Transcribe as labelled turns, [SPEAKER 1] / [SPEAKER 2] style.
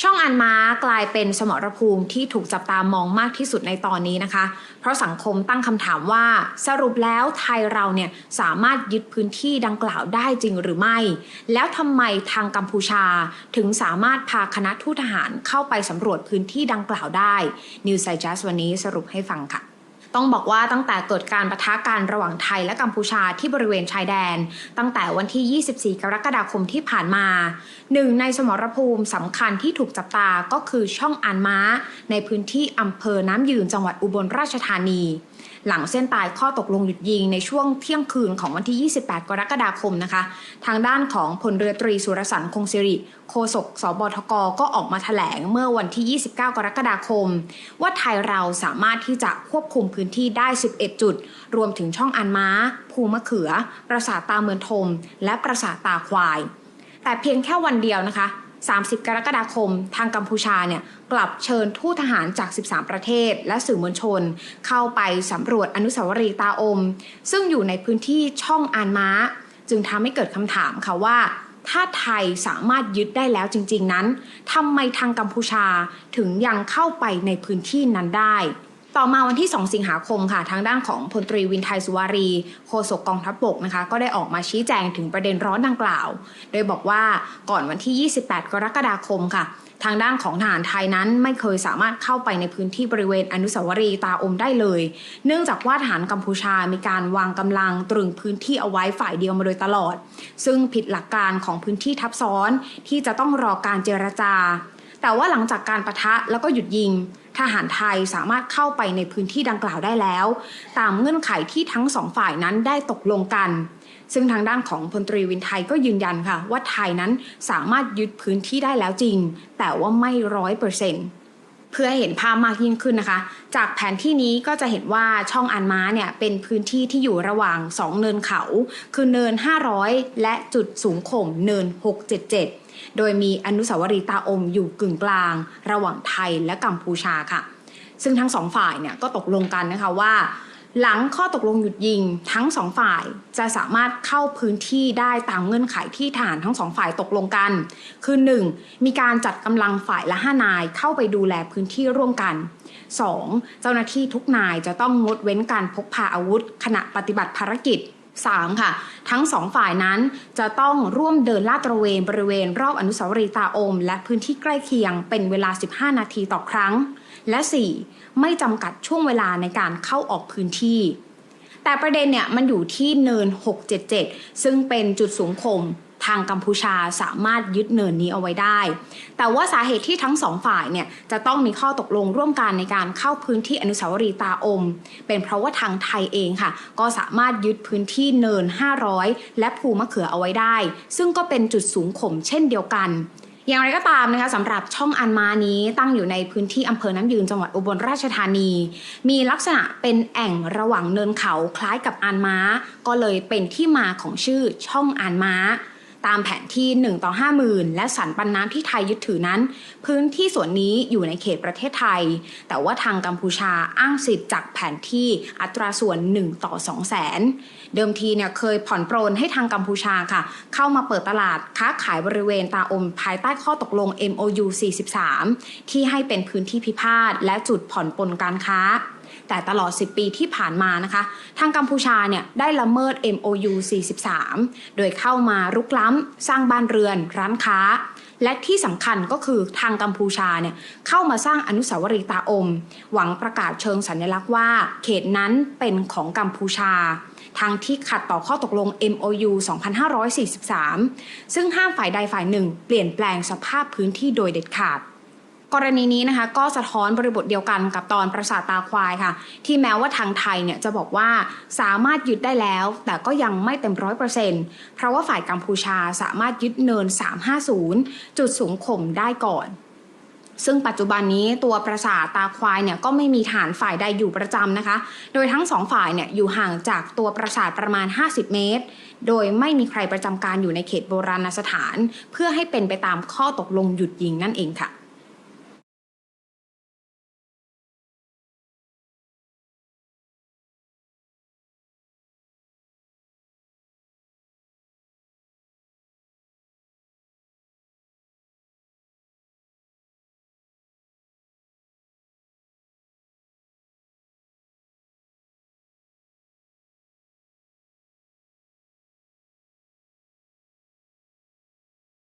[SPEAKER 1] ช่องอันม้ากลายเป็นสมรภูมิที่ถูกจับตามองมากที่สุดในตอนนี้นะคะ เพราะสังคมตั้งคำถามว่าสรุปแล้วไทยเราเนี่ยสามารถยึดพื้นที่ดังกล่าวได้จริงหรือไม่ แล้วทำไมทางกัมพูชา ถึงสามารถพาคณะทูตทหารเข้าไปสำรวจพื้นที่ดังกล่าวได้นิวไซจัสวันนี้สรุปให้ฟังค่ะ ต้องบอกว่าตั้งแต่เกิดการประทะกันระหว่างไทยและกัมพูชาที่บริเวณชายแดน ตั้งแต่วันที่ 24 กรกฎาคมที่ผ่านมาหนึ่งในสมรภูมิสำคัญที่ถูกจับตาก็คือช่องอันม้า ในพื้นที่อำเภอน้ำยืนจังหวัดอุบลราชธานี หลังเส้นตายข้อตกลงหยุดยิงในช่วงเที่ยงคืนของวันที่ 28 กรกฎาคมนะคะ ทางด้านของพลเรือตรีสุรสันต์คงสิริโฆษกสบทกก็ออกมาแถลงเมื่อวันที่ 29 กรกฎาคม ว่าไทยเราสามารถที่จะควบคุมพื้นที่ได้ 11 จุด รวมถึงช่องอันม้า ภูมะเขือ ปราสาทตาเมืองทม และปราสาทตาควาย แต่เพียงแค่วันเดียวนะคะ 30 กรกฎาคม ทางกัมพูชาเนี่ยกลับเชิญทูตทหารจาก 13 ประเทศ และสื่อมวลชน เข้าไปสำรวจอนุสาวรีย์ตาอม ซึ่งอยู่ในพื้นที่ช่องอานม้า จึงทำให้เกิดคำถามค่ะว่า ถ้าไทยสามารถยึดได้แล้วจริง ๆ นั้นทำไมทางกัมพูชาถึงยังเข้าไปในพื้นที่นั้นได้ ต่อมาวันที่ 2 สิงหาคมค่ะ ทางด้านของพลตรีวินไทยสุวารีโฆษกกองทัพบกนะคะ ก็ได้ออกมาชี้แจงถึงประเด็นร้อนดังกล่าว โดยบอกว่าก่อนวันที่ 28 กรกฎาคมค่ะ ทางด้านของทหารไทยนั้นไม่เคยสามารถเข้าไปในพื้นที่บริเวณอนุสาวรีย์ตาอมได้เลย เนื่องจากว่าทหารกัมพูชามีการวางกำลังตรึงพื้นที่เอาไว้ฝ่ายเดียวมาโดยตลอด ซึ่งผิดหลักการของพื้นที่ทับซ้อนที่จะต้องรอการเจรจา แต่ว่าหลังจากการประทะแล้วก็หยุดยิง ทหารไทยสามารถเข้าไปในพื้นที่ดังกล่าวได้แล้ว ตามเงื่อนไขที่ทั้งสองฝ่ายนั้นได้ตกลงกัน ซึ่งทางด้านของพลตรีวินไทยก็ยืนยันค่ะ ว่าไทยนั้นสามารถยึดพื้นที่ได้แล้วจริง แต่ว่าไม่ร้อยเปอร์เซ็นต์เพื่อให้เห็นภาพมากยิ่งขึ้นนะคะ จากแผนที่นี้ก็จะเห็นว่าช่องอันม้าเนี่ยเป็นพื้นที่ที่อยู่ระหว่าง 2 เนินเขา คือเนิน 500 และจุดสูงข่มเนิน 677 โดยมีอนุสาวรีย์ตาอมอยู่กึ่งกลาง ระหว่างไทยและกัมพูชาค่ะ ซึ่งทั้งสองฝ่ายเนี่ยก็ตกลงกันนะคะว่า หลังข้อตกลงหยุดยิงทั้งสองฝ่ายจะสามารถเข้าพื้นที่ได้ตามเงื่อนไขที่ทหารทั้งสองฝ่ายตกลงกัน คือ 1. มีการจัดกำลังฝ่ายละ5นายเข้าไปดูแลพื้นที่ร่วมกัน 2. เจ้าหน้าที่ทุกนายจะต้องงดเว้นการพกพาอาวุธ ขณะปฏิบัติภารกิจ 3. ค่ะ ทั้งสองฝ่ายนั้นจะต้องร่วมเดินลาดตระเวนบริเวณรอบอนุสาวรีย์ตาอม และพื้นที่ใกล้เคียงเป็นเวลา 15 นาทีต่อครั้ง และ 4. ไม่จำกัดช่วงเวลาในการเข้าออกพื้นที่ แต่ประเด็นเนี่ยมันอยู่ที่เนิน 677 ซึ่งเป็นจุดสูงขม ทางกัมพูชาสามารถยึดเนินนี้เอาไว้ได้ แต่ว่าสาเหตุที่ทั้งสองฝ่ายเนี่ยจะต้องมีข้อตกลงร่วมกันในการเข้าพื้นที่อนุสาวรีย์ตาอม เป็นเพราะว่าทางไทยเองค่ะ ก็สามารถยึดพื้นที่เนิน 500 และภูมะเขือเอาไว้ได้ ซึ่งก็เป็นจุดสูงข่มเช่นเดียวกันอย่างไรก็ตามนะคะสำหรับช่องอันมานี้ตั้งอยู่ในพื้นที่อำเภอน้ำยืนจังหวัดอุบลราชธานี มีลักษณะเป็นแอ่งระหว่างเนินเขาคล้ายกับอันม้าก็เลยเป็นที่มาของชื่อช่องอันม้า ตามแผนที่ 1 ต่อ 50,000 และสันปันน้ำที่ไทยยึดถือนั้น พื้นที่ส่วนนี้อยู่ในเขตประเทศไทย แต่ว่าทางกัมพูชาอ้างสิทธิ์จากแผนที่อัตราส่วน 1 ต่อ2แสนเดิมทีเนี่ยเคยผ่อนปรนให้ทางกัมพูชาค่ะ เข้ามาเปิดตลาดค้าขายบริเวณตาอมภายใต้ข้อตกลง MOU 43 ที่ให้เป็นพื้นที่พิพาทและจุดผ่อนปลนการค้า แต่ตลอด 10 ปีที่ผ่านมานะคะ ทางกัมพูชาเนี่ยได้ละเมิด MOU 43 โดยเข้ามารุกล้ำ สร้างบ้านเรือน ร้านค้า และที่สำคัญก็คือทางกัมพูชาเนี่ยเข้ามาสร้างอนุสาวรีย์ตาอม หวังประกาศเชิงสัญลักษณ์ว่า เขตนั้นเป็นของกัมพูชาทางที่ขัดต่อข้อตกลง MOU 2543 ซึ่งห้ามฝ่ายใดฝ่ายหนึ่ง เปลี่ยนแปลงสภาพพื้นที่โดยเด็ดขาด กรณีนี้นะคะก็สะท้อนบริบทเดียวกันกับตอนประสาทตาควายค่ะ ที่แม้ว่าทางไทยเนี่ยจะบอกว่าสามารถยึดได้แล้ว แต่ก็ยังไม่เต็มร้อยเปอร์เซ็นต์เพราะว่าฝ่ายกัมพูชาสามารถยึดเนิน 350 จุดสูงข่มได้ก่อนซึ่งปัจจุบันนี้ตัวประสาทตาควายเนี่ยก็ไม่มีฐานฝ่ายใดอยู่ประจำนะคะ โดยทั้งสองฝ่ายเนี่ยอยู่ห่างจากตัวประสาทประมาณ 50 เมตร โดยไม่มีใครประจำการอยู่ในเขตโบราณสถาน เพื่อให้เป็นไปตามข้อตกลงหยุดยิงนั่นเองค่ะ